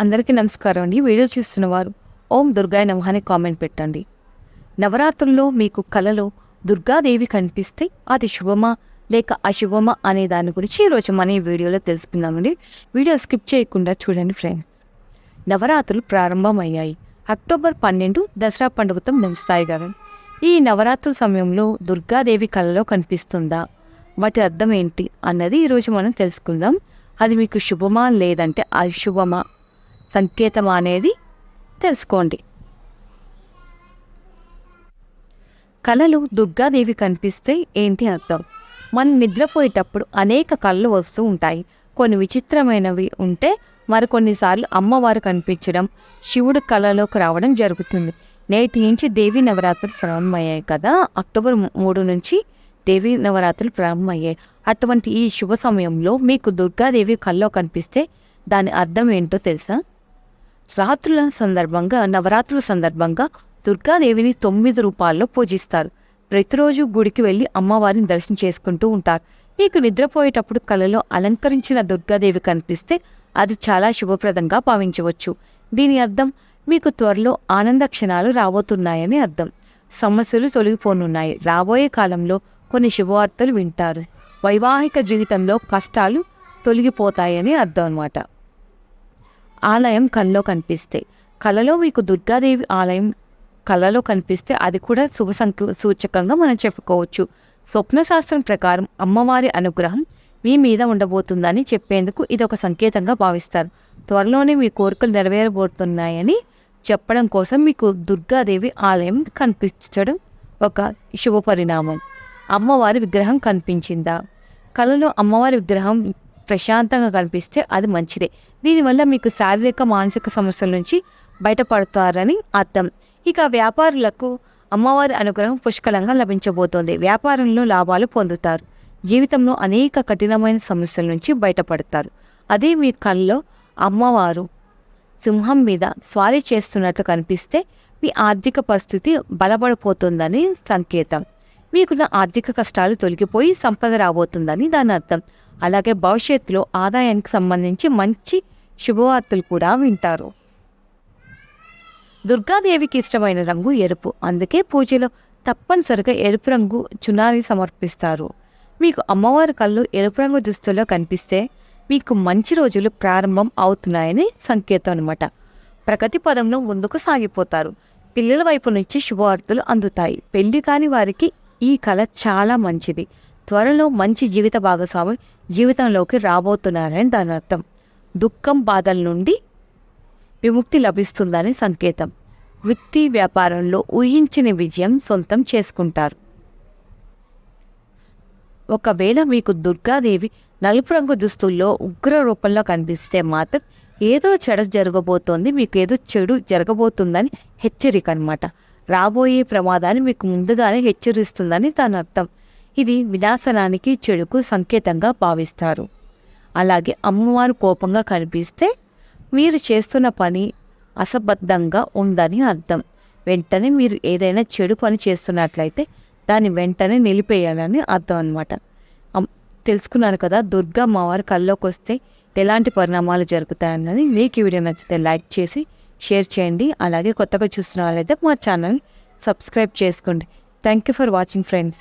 అందరికీ నమస్కారం అండి. వీడియో చూస్తున్న వారు ఓం దుర్గాయ నమః అని కామెంట్ పెట్టండి. నవరాత్రుల్లో మీకు కలలో దుర్గాదేవి కనిపిస్తే అది శుభమా లేక అశుభమా అనే దాని గురించి ఈరోజు మన ఈ వీడియోలో తెలుసుకుందామండి వీడియో స్కిప్ చేయకుండా చూడండి ఫ్రెండ్స్. నవరాత్రులు ప్రారంభమయ్యాయి. అక్టోబర్ పన్నెండు దసరా పండుగతో ముగుస్తాయి కదా. ఈ నవరాత్రుల సమయంలో దుర్గాదేవి కలలో కనిపిస్తుందా? వాటి అర్థం ఏంటి? అన్నది ఈరోజు మనం తెలుసుకుందాం. అది మీకు శుభమా లేదంటే అశుభమా? సంకేతం అనేది తెలుసుకోండి. కళలు దుర్గాదేవి కనిపిస్తే ఏంటి అర్థం? మనం నిద్రపోయేటప్పుడు అనేక కళ్ళు వస్తూ ఉంటాయి. కొన్ని విచిత్రమైనవి ఉంటే మరికొన్నిసార్లు అమ్మవారు కనిపించడం శివుడు కళలోకి రావడం జరుగుతుంది. నేటి నుంచి దేవీ నవరాత్రులు ప్రారంభమయ్యాయి కదా? అక్టోబర్ మూడు నుంచి దేవీ నవరాత్రులు ప్రారంభమయ్యాయి. అటువంటి ఈ శుభ సమయంలో మీకు దుర్గాదేవి కల్లో కనిపిస్తే దాని అర్థం ఏంటో తెలుసా? రాత్రుల సందర్భంగా నవరాత్రుల సందర్భంగా దుర్గాదేవిని తొమ్మిది రూపాల్లో పూజిస్తారు. ప్రతిరోజు గుడికి వెళ్ళి అమ్మవారిని దర్శనం చేసుకుంటూ ఉంటారు. మీకు నిద్రపోయేటప్పుడు కలలో అలంకరించిన దుర్గాదేవి కనిపిస్తే అది చాలా శుభప్రదంగా భావించవచ్చు. దీని అర్థం మీకు త్వరలో ఆనంద క్షణాలు రాబోతున్నాయని అర్థం. సమస్యలు తొలగిపోనున్నాయి. రాబోయే కాలంలో కొన్ని శుభవార్తలు వింటారు. వైవాహిక జీవితంలో కష్టాలు తొలగిపోతాయని అర్థం అన్నమాట. ఆలయం కల్లో కనిపిస్తే. కలలో మీకు దుర్గాదేవి ఆలయం కలలో కనిపిస్తే అది కూడా శుభ సంకు సూచకంగా మనం చెప్పుకోవచ్చు. స్వప్నశాస్త్రం ప్రకారం అమ్మవారి అనుగ్రహం మీ మీద ఉండబోతుందని చెప్పేందుకు ఇది ఒక సంకేతంగా భావిస్తారు. త్వరలోనే మీ కోరికలు నెరవేరబోతున్నాయని చెప్పడం కోసం మీకు దుర్గాదేవి ఆలయం కనిపించడం ఒక శుభ పరిణామం. అమ్మవారి విగ్రహం కనిపించిందా? కలలో అమ్మవారి విగ్రహం ప్రశాంతంగా కనిపిస్తే అది మంచిదే. దీనివల్ల మీకు శారీరక మానసిక సమస్యల నుంచి బయటపడతారని అర్థం. ఇక వ్యాపారులకు అమ్మవారి అనుగ్రహం పుష్కలంగా లభించబోతోంది. వ్యాపారంలో లాభాలు పొందుతారు. జీవితంలో అనేక కఠినమైన సమస్యల నుంచి బయటపడతారు. అదే మీ కళ్ళలో అమ్మవారు సింహం మీద స్వారీ చేస్తున్నట్లు కనిపిస్తే మీ ఆర్థిక పరిస్థితి బలపడిపోతుందని సంకేతం. మీకున్న ఆర్థిక కష్టాలు తొలగిపోయి సంపద రాబోతుందని దాని అర్థం. అలాగే భవిష్యత్తులో ఆదాయానికి సంబంధించి మంచి శుభవార్తలు కూడా వింటారు. దుర్గాదేవికి ఇష్టమైన రంగు ఎరుపు. అందుకే పూజలో తప్పనిసరిగా ఎరుపు రంగు చునాని సమర్పిస్తారు. మీకు అమ్మవారి కళ్ళు ఎరుపు రంగు దుస్తుల్లో కనిపిస్తే మీకు మంచి రోజులు ప్రారంభం అవుతున్నాయని సంకేతం అనమాట ప్రగతి పదంలో ముందుకు సాగిపోతారు. పిల్లల వైపు నుంచి శుభవార్తలు అందుతాయి. పెళ్ళి కాని వారికి ఈ కళ చాలా మంచిది. త్వరలో మంచి జీవిత భాగస్వామి జీవితంలోకి రాబోతున్నారని దాని అర్థం. దుఃఖం బాధల నుండి విముక్తి లభిస్తుందని సంకేతం. వృత్తి వ్యాపారంలో ఊహించని విజయం సొంతం చేసుకుంటారు. ఒకవేళ మీకు దుర్గాదేవి నలుపు రంగు దుస్తుల్లో ఉగ్ర రూపంలో కనిపిస్తే మాత్రం ఏదో చెడ జరగబోతోంది మీకు ఏదో చెడు జరగబోతుందని హెచ్చరిక అనమాట రాబోయే ప్రమాదాన్ని మీకు ముందుగానే హెచ్చరిస్తుందని దాని అర్థం. ఇది వినాశనానికి చెడుకు సంకేతంగా భావిస్తారు. అలాగే అమ్మవారు కోపంగా కనిపిస్తే మీరు చేస్తున్న పని అసబద్ధంగా ఉందని అర్థం. వెంటనే మీరు ఏదైనా చెడు పని చేస్తున్నట్లయితే దాన్ని వెంటనే నిలిపేయాలని అర్థం అనమాట తెలుసుకున్నారు కదా దుర్గా అమ్మవారి కల్లోకి వస్తే ఎలాంటి పరిణామాలు జరుగుతాయన్నది మీకు ఈ వీడియో నచ్చితే లైక్ చేసి షేర్ చేయండి. అలాగే కొత్తగా చూస్తున్న వాళ్ళైతే మా ఛానల్ సబ్స్క్రైబ్ చేసుకోండి. Thank you for watching friends.